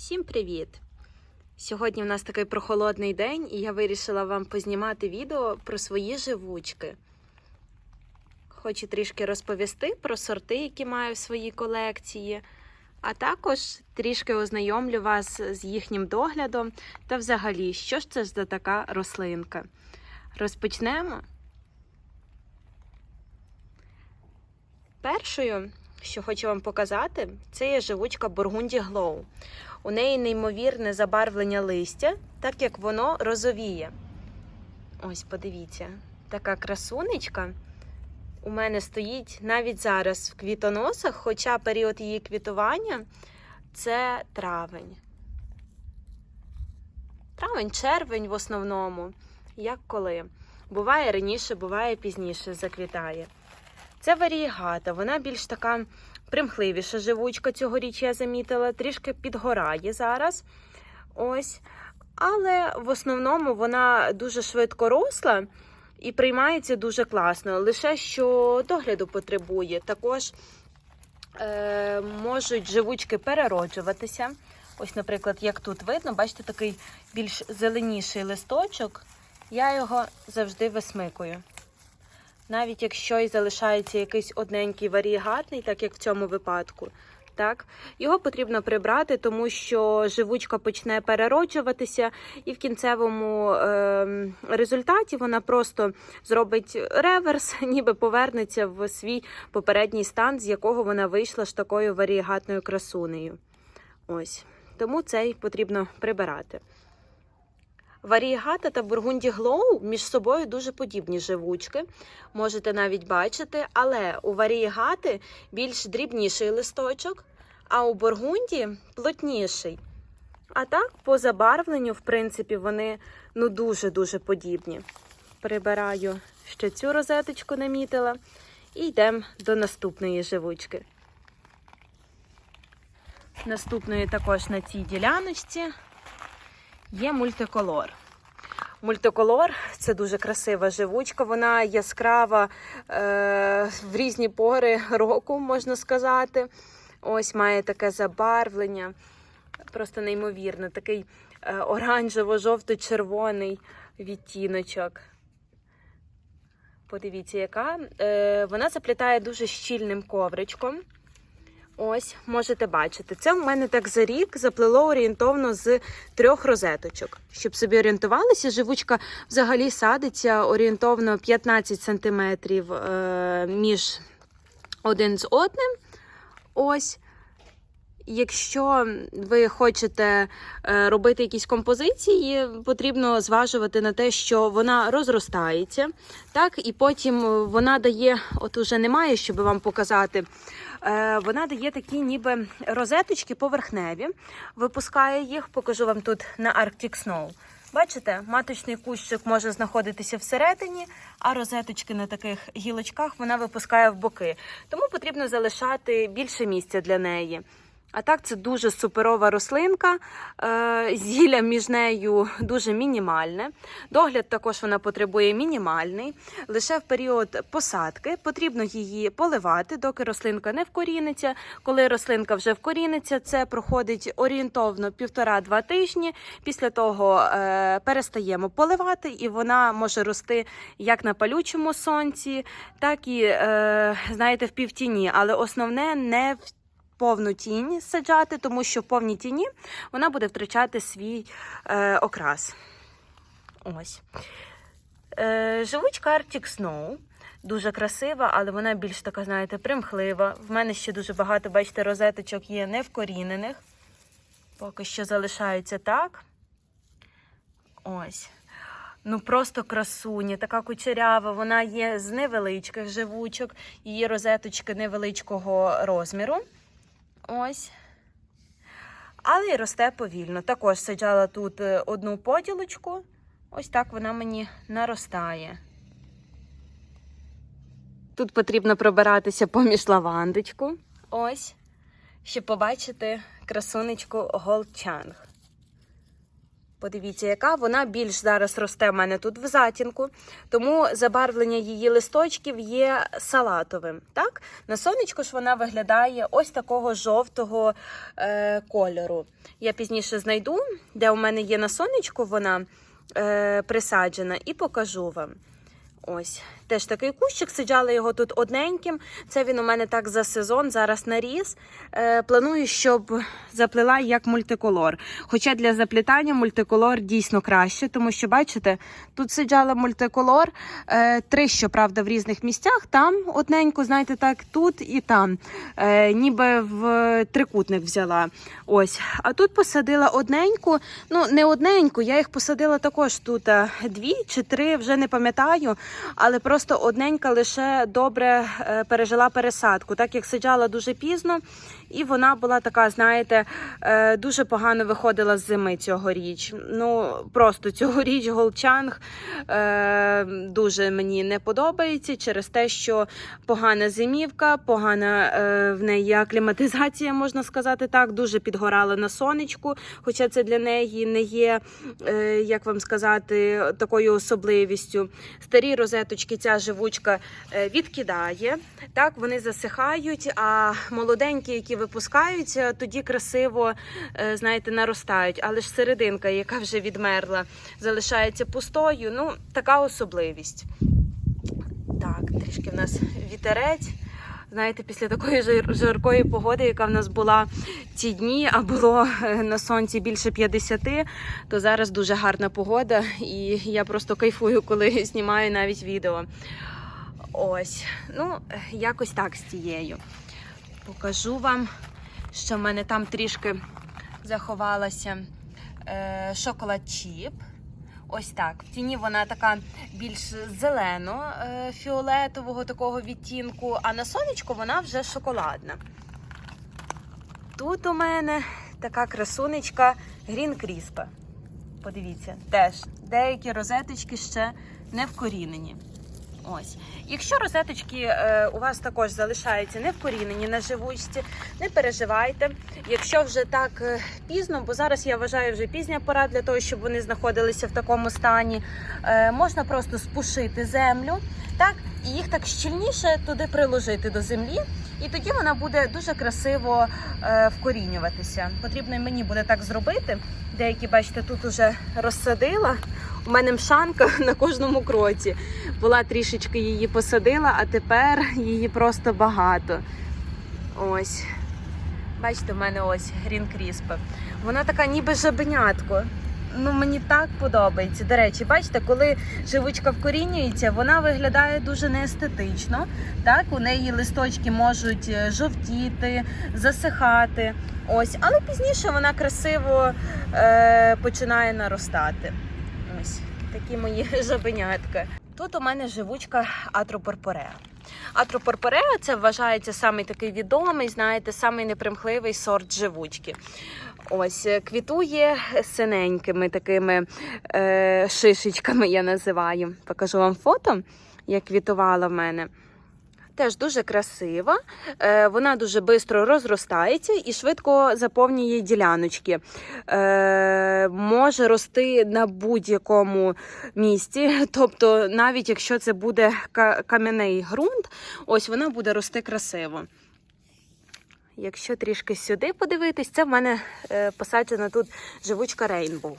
Всім привіт! Сьогодні в нас такий прохолодний день, і я вирішила вам познімати відео про свої живучки. Хочу трішки розповісти про сорти, які маю в своїй колекції, а також трішки ознайомлю вас з їхнім доглядом та взагалі, що ж це за така рослинка. Розпочнемо. Першою, що хочу вам показати, це є живучка Бургунді Глоу. У неї неймовірне забарвлення листя, так як воно розовіє. Ось, подивіться, така красунечка у мене стоїть навіть зараз в квітоносах, хоча період її квітування це травень. Травень, червень в основному, як коли. Буває раніше, буває пізніше заквітає. Це варієгата, вона більш така примхливіша живучка цьогоріч я замітила, трішки підгорає зараз. Ось. Але в основному вона дуже швидко росла і приймається дуже класно. Лише що догляду потребує. Також е, можуть живучки перероджуватися. Ось, наприклад, як тут видно, бачите, такий більш зеленіший листочок. Я його завжди висмикую. Навіть якщо і залишається якийсь одненький варієгатний, так як в цьому випадку, так, його потрібно прибрати, тому що живучка почне перероджуватися, і в кінцевому е, результаті вона просто зробить реверс, ніби повернеться в свій попередній стан, з якого вона вийшла ж такою варієгатною красунею. Ось. Тому цей потрібно прибирати. Варієгата та бургунді глоу між собою дуже подібні живучки, можете навіть бачити, але у варієгати більш дрібніший листочок, а у бургунді плотніший. А так, по забарвленню, в принципі, вони ну дуже-дуже подібні. Прибираю ще цю розеточку, намітила, і йдемо до наступної живучки. Наступної також на цій діляночці є мультиколор. Мультиколор це дуже красива живучка. Вона яскрава е, в різні пори року, можна сказати. Ось має таке забарвлення. Просто неймовірно, такий е, оранжево-жовто-червоний відтіночок. Подивіться, яка. Е, вона заплітає дуже щільним ковричком. Ось, можете бачити. Це у мене так за рік заплило орієнтовно з трьох розеточок. Щоб собі орієнтувалися, живучка взагалі садиться орієнтовно 15 см е, між один з одним. Ось. Якщо ви хочете е, робити якісь композиції, потрібно зважувати на те, що вона розростається, так, і потім вона дає, от уже немає, щоб вам показати. Е, Вона дає такі ніби розеточки поверхневі. Випускає їх, покажу вам тут на Arctic Snow. Бачите, маточний кущик може знаходитися всередині, а розеточки на таких гілочках вона випускає в боки. Тому потрібно залишати більше місця для неї. А так, це дуже суперова рослинка. Е, Зілля між нею дуже мінімальне. Догляд також вона потребує мінімальний. Лише в період посадки потрібно її поливати, доки рослинка не вкоріниться. Коли рослинка вже вкоріниться, це проходить орієнтовно півтора-два тижні. Після того е, перестаємо поливати, і вона може рости як на палючому сонці, так і, е, знаєте, в півтіні. Але основне не в повну тінь саджати, тому що в повній тіні вона буде втрачати свій е, окрас. Ось. Е, Живучка Arctic Snow. Дуже красива, але вона більш така, знаєте, примхлива. В мене ще дуже багато, бачите, розеточок є невкорінених. Поки що залишаються так. Ось. Ну, просто красуня, така кучерява. Вона є з невеличких живучок, її розеточки невеличкого розміру. Ось. Але й росте повільно. Також саджала тут е, одну поділочку. Ось так вона мені наростає. Тут потрібно пробиратися поміж лавандочку. Ось. Щоб побачити красунечку Голчанг. Подивіться, яка вона більш зараз росте в мене тут в затінку, тому забарвлення її листочків є салатовим. Так? На сонечку ж вона виглядає ось такого жовтого е, кольору. Я пізніше знайду, де у мене є на сонечку вона е, присаджена, і покажу вам. Ось, теж такий кущик, сиджала його тут одненьким. Це він у мене так за сезон, зараз наріс. Е, планую, щоб заплела як мультиколор. Хоча для заплітання мультиколор дійсно краще, тому що, бачите, тут сиджала мультиколор, е, три, щоправда, в різних місцях. Там одненьку, знаєте, так, тут і там. Е, ніби в трикутник взяла. Ось. А тут посадила одненьку, ну не одненьку, я їх посадила також тут е, дві чи три, вже не пам'ятаю, але просто одненька лише добре е, пережила пересадку, так як сиджала дуже пізно, і вона була така, знаєте, е, дуже погано виходила з зими цьогоріч. Ну просто цьогоріч голчанг е, дуже мені не подобається через те, що погана зимівка, погана е, в неї акліматизація, можна сказати так, дуже підгорала на сонечку, хоча це для неї не є, як вам сказати, такою особливістю. Старі розеточки ця живучка відкидає, так вони засихають, а молоденькі, які випускаються, тоді красиво, е, знаєте, наростають. Але ж серединка, яка вже відмерла, залишається пустою. Ну, така особливість. Так, трішки в нас вітерець. Знаєте, після такої жаркої погоди, яка в нас була ці дні, а було е, на сонці більше 50, то зараз дуже гарна погода, і я просто кайфую, коли знімаю навіть відео. Ось, ну, якось так з тією. Покажу вам, що в мене там трішки заховалася е, шоколад чіп. Ось так. В тіні вона така більш зелено е, такого відтінку, а на сонечку вона вже шоколадна. Тут у мене така красунечка Green Crisp. Подивіться, теж деякі розеточки ще не вкорінені. Ось. Якщо розеточки е, у вас також залишаються не вкорінені на живучці, не переживайте. Якщо вже так е, пізно, бо зараз я вважаю вже пізня пора для того, щоб вони знаходилися в такому стані, е, можна просто спушити землю, так, і їх так щільніше туди приложити до землі. І тоді вона буде дуже красиво вкорінюватися. Потрібно мені буде так зробити. Деякі, бачите, тут уже розсадила. У мене мшанка на кожному кроці. Була трішечки її посадила, а тепер її просто багато. Ось. Бачите, в мене ось Green Crisp. Вона така ніби жабенятко. Ну, мені так подобається. До речі, бачите, коли живучка вкорінюється, вона виглядає дуже неестетично. Так, у неї листочки можуть е, жовтіти, засихати. Ось, але пізніше вона красиво е, починає наростати. Такі мої жабенятка. Тут у мене живучка Атропорпореа. Атропорпореа це вважається самий такий відомий, знаєте, самий непримхливий сорт живучки. Ось е, квітує синенькими такими е, шишечками, я називаю. Покажу вам фото, як квітувала в мене. Теж дуже красива, е, вона дуже швидко розростається і швидко заповнює діляночки. Е, може рости на будь-якому місці, тобто, навіть якщо це буде кам'яний ґрунт, ось вона буде рости красиво. Якщо трішки сюди подивитись, це в мене е, посаджена тут живучка Рейнбоу.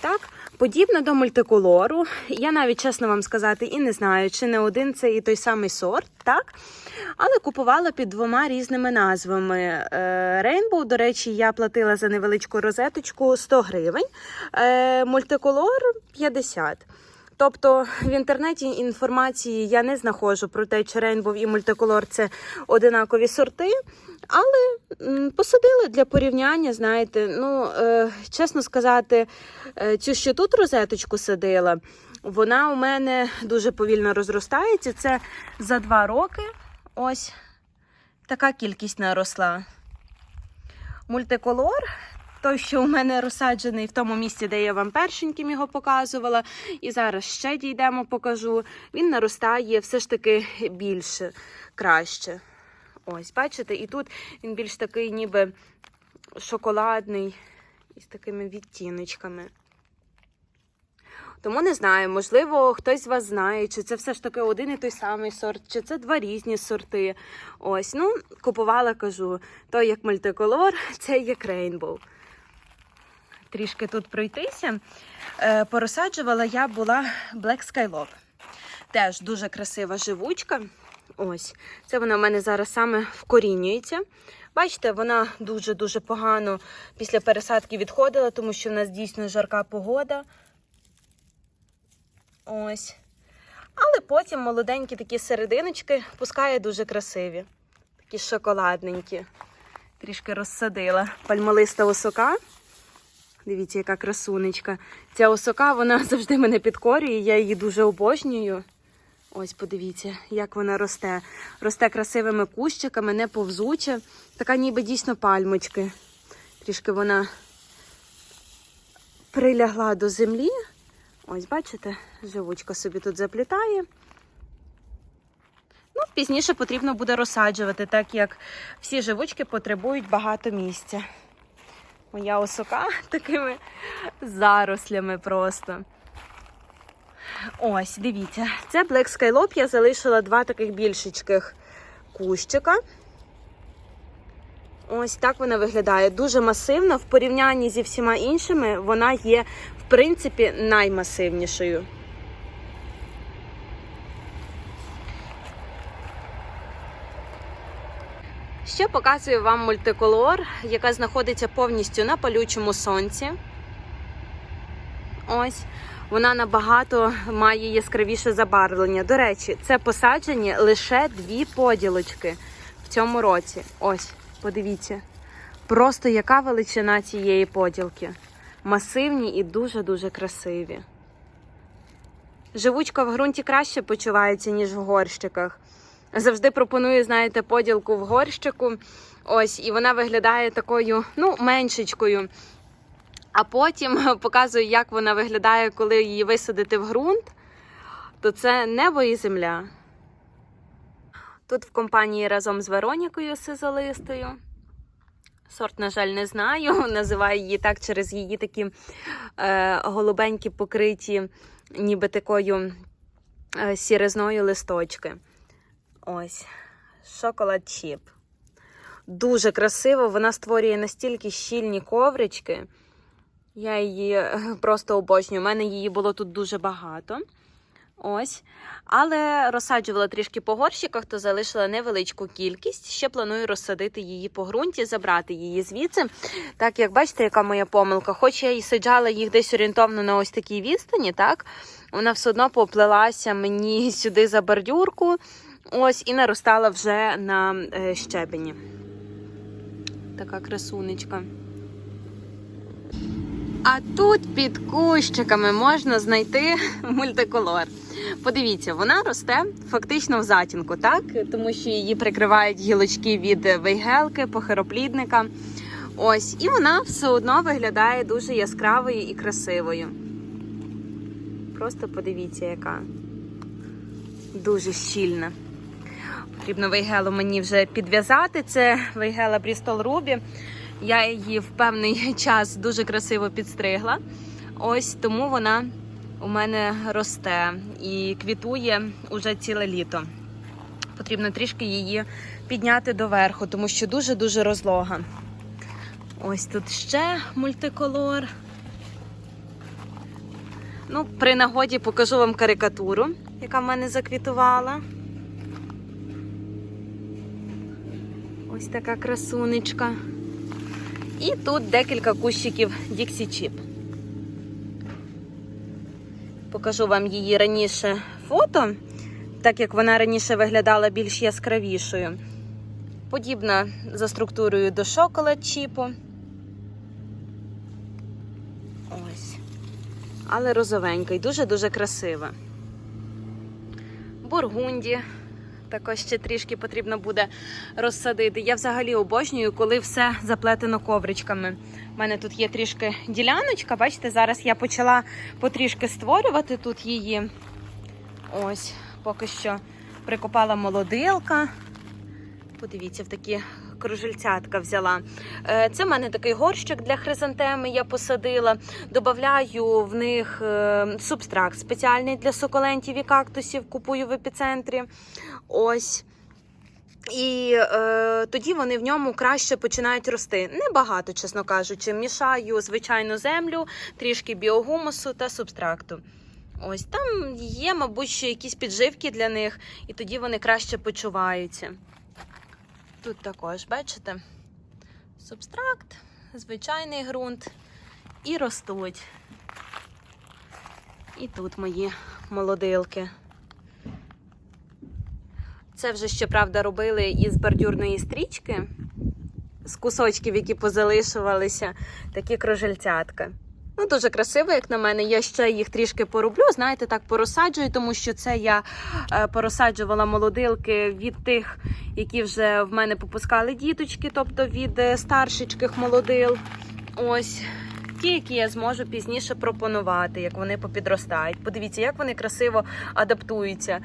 Так, подібна до мультиколору. Я навіть, чесно вам сказати, і не знаю, чи не один це і той самий сорт, так? Але купувала під двома різними назвами. Рейнбоу, до речі, я платила за невеличку розеточку 100 гривень, е, мультиколор 50. Тобто в інтернеті інформації я не знаходжу про те, чи Рейнбоу і мультиколор це одинакові сорти. Але посадили для порівняння, знаєте, ну, е, чесно сказати, е, цю, що тут розеточку садила, вона у мене дуже повільно розростається. Це за два роки ось така кількість наросла. Мультиколор, той, що у мене розсаджений в тому місці, де я вам першеньким його показувала. І зараз ще дійдемо, покажу. Він наростає все ж таки більше, краще. Ось, бачите, і тут він більш такий, ніби шоколадний, із такими відтіночками. Тому не знаю, можливо, хтось з вас знає, чи це все ж таки один і той самий сорт, чи це два різні сорти. Ось, ну, купувала, кажу, той як мультиколор, цей як рейнбоу. Трішки тут пройтися. Е, порозсаджувала я була Black Skylobe. Теж дуже красива живучка. Ось, це вона в мене зараз саме вкорінюється. Бачите, вона дуже-дуже погано після пересадки відходила, тому що в нас дійсно жарка погода. Ось. Але потім молоденькі такі серединочки пускає дуже красиві. Такі шоколадненькі. Трішки розсадила. Пальмолиста осока. Дивіться, яка красунечка. Ця осока, вона завжди мене підкорює, я її дуже обожнюю. Ось подивіться, як вона росте. Росте красивими кущиками, не повзуче. Така ніби дійсно пальмочки. Трішки вона прилягла до землі. Ось, бачите, живучка собі тут заплітає. Ну, пізніше потрібно буде розсаджувати, так як всі живучки потребують багато місця. Моя осока такими зарослями просто. Ось, дивіться, це Black Skylope. Я залишила два таких більшечких кущика. Ось так вона виглядає. Дуже масивна. В порівнянні зі всіма іншими вона є, в принципі, наймасивнішою. Ще показую вам мультиколор, яка знаходиться повністю на палючому сонці. Ось. Вона набагато має яскравіше забарвлення. До речі, це посаджені лише дві поділочки в цьому році. Ось, подивіться. Просто яка величина цієї поділки. Масивні і дуже-дуже красиві. Живучка в ґрунті краще почувається, ніж в горщиках. Завжди пропоную, знаєте, поділку в горщику. Ось, і вона виглядає такою, ну, меншечкою. А потім показую, як вона виглядає, коли її висадити в ґрунт. То це небо і земля. Тут в компанії разом з Веронікою сизолистою. Сорт, на жаль, не знаю. Називаю її так через її такі е, голубенькі покриті, ніби такою е, сірезною листочки. Ось, шоколад чіп. Дуже красиво, вона створює настільки щільні коврички. Я її е, просто обожнюю. У мене її було тут дуже багато. Ось. Але розсаджувала трішки по горщиках, то залишила невеличку кількість. Ще планую розсадити її по ґрунті, забрати її звідси. Так як бачите, яка моя помилка. Хоч я і саджала їх десь орієнтовно на ось такій відстані, так вона все одно поплелася мені сюди за бордюрку. Ось і наростала вже на е, щебені. Така красунечка. А тут під кущиками можна знайти мультиколор. Подивіться, вона росте фактично в затінку, так? Тому що її прикривають гілочки від вейгелки, похироплідника. Ось, і вона все одно виглядає дуже яскравою і красивою. Просто подивіться, яка дуже щільна. Потрібно вейгелу мені вже підв'язати. Це вейгела Bristol Ruby. Я її в певний час дуже красиво підстригла. Ось тому вона у мене росте і квітує уже ціле літо. Потрібно трішки її підняти доверху, тому що дуже-дуже розлога. Ось тут ще мультиколор. Ну, при нагоді покажу вам карикатуру, яка в мене заквітувала. Ось така красунечка. І тут декілька кущиків Dixie Chip. Покажу вам її раніше фото, так як вона раніше виглядала більш яскравішою. Подібна за структурою до шоколад чіпу. Ось. Але розовенька і дуже-дуже красива. Бургунді також ще трішки потрібно буде розсадити. Я взагалі обожнюю, коли все заплетено ковричками. У мене тут є трішки діляночка. Бачите, зараз я почала потрішки створювати тут її. Ось, поки що прикопала молодилка. Подивіться, в такі кружельцятка взяла. Е, Це в мене такий горщик для хризантеми. Я посадила. Добавляю в них е, субстракт спеціальний для сукулентів і кактусів. Купую в епіцентрі. Ось. І е, тоді вони в ньому краще починають рости. Небагато, чесно кажучи. Мішаю звичайну землю, трішки біогумусу та субстракту. Ось там є, мабуть, ще якісь підживки для них, і тоді вони краще почуваються. Тут також, бачите, субстракт, звичайний ґрунт і ростуть. І тут мої молодилки. Це вже, щоправда, робили із бордюрної стрічки, з кусочків, які позалишувалися, такі кружельцятка. Ну, дуже красиво, як на мене. Я ще їх трішки пороблю. Знаєте, так порозсаджую, тому що це я е, порозсаджувала молодилки від тих, які вже в мене попускали діточки, тобто від е, старшечких молодил. Ось. Ті, які я зможу пізніше пропонувати, як вони попідростають. Подивіться, як вони красиво адаптуються.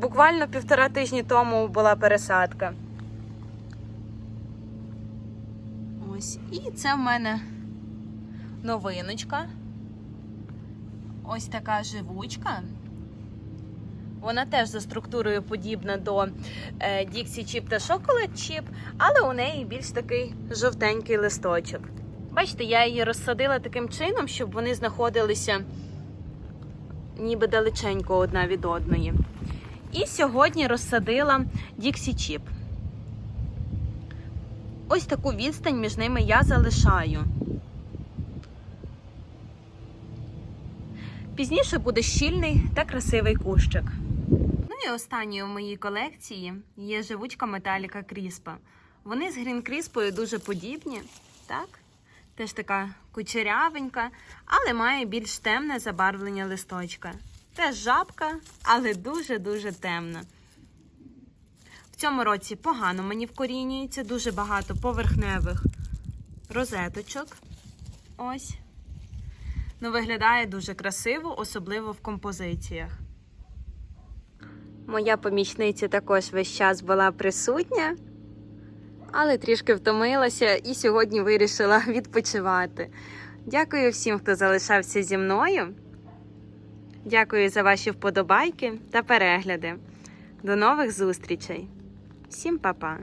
Буквально півтора тижні тому була пересадка. Ось. І це в мене новиночка. Ось така живучка. Вона теж за структурою подібна до е, Dixie Chip та Chocolate Chip, але у неї більш такий жовтенький листочок. Бачите, я її розсадила таким чином, щоб вони знаходилися ніби далеченько одна від одної. І сьогодні розсадила Dixie Chip. Ось таку відстань між ними я залишаю. Пізніше буде щільний та красивий кущик. Ну і останньою в моїй колекції є живучка металіка Кріспа. Вони з Грін Кріспою дуже подібні, так? Теж така кучерявенька, але має більш темне забарвлення листочка. Теж жабка, але дуже-дуже темна. В цьому році погано мені вкорінюється, дуже багато поверхневих розеточок. Ось. Ну, виглядає дуже красиво, особливо в композиціях. Моя помічниця також весь час була присутня, але трішки втомилася і сьогодні вирішила відпочивати. Дякую всім, хто залишався зі мною. Дякую за ваші вподобайки та перегляди. До нових зустрічей. Всім па-па!